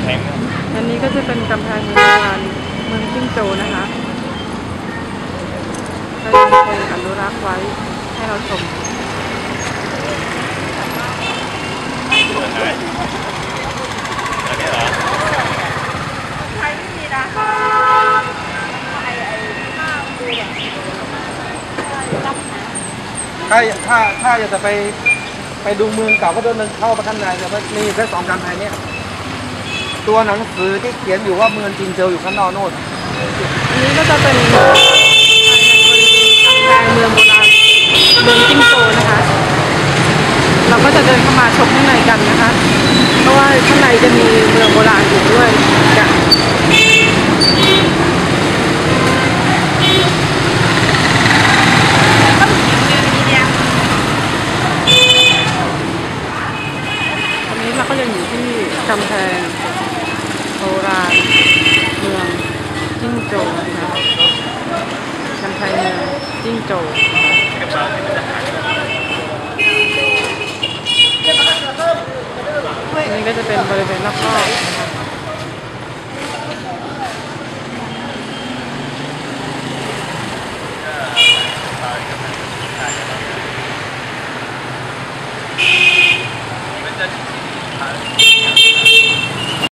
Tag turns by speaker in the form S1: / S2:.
S1: ำแพงนะ
S2: อันนี้ก็จะเป็นกำแพงเมืองโบราณเมืองจิ้งโจนะคะก็ยังคงอนุรักษ์ไว้ให้เราชม
S1: เปิดไหนอันนี้เหรอ
S3: ไทยไม่มีนะไอ้ไอ้ข้าวดูแบบรับนะ
S4: ถ้าถ้าถ้าอยากจะไปไปดูเมืองเก่าก็เดินเข้าไปข้างในแต่ว่ามีแค่สองกำแพงเนี้ย ตัวหนังสือที่เขียนอยู่ว่าเมืองจินเจออยู่ข้างนอกโน่น
S2: อันนี้ก็จะเป็นภายในบริเวณกำแพงเมืองโบราณเมืองจิงโจนะคะ เราก็จะเดินเข้ามาชมข้างในกันนะคะ เพราะว่าข้างในจะมีเมืองโบราณอยู่ด้วยจ้ะ
S3: ตอนเรื่องนี้เรา
S2: ก็ยังอยู่ที่กำแพง ราณเมืองจิ้งโจกนะคะกำไพเมืองจิ้งโจ
S1: กนี่
S2: ก็จะเป็นบริเวณรอบๆนะคะจะ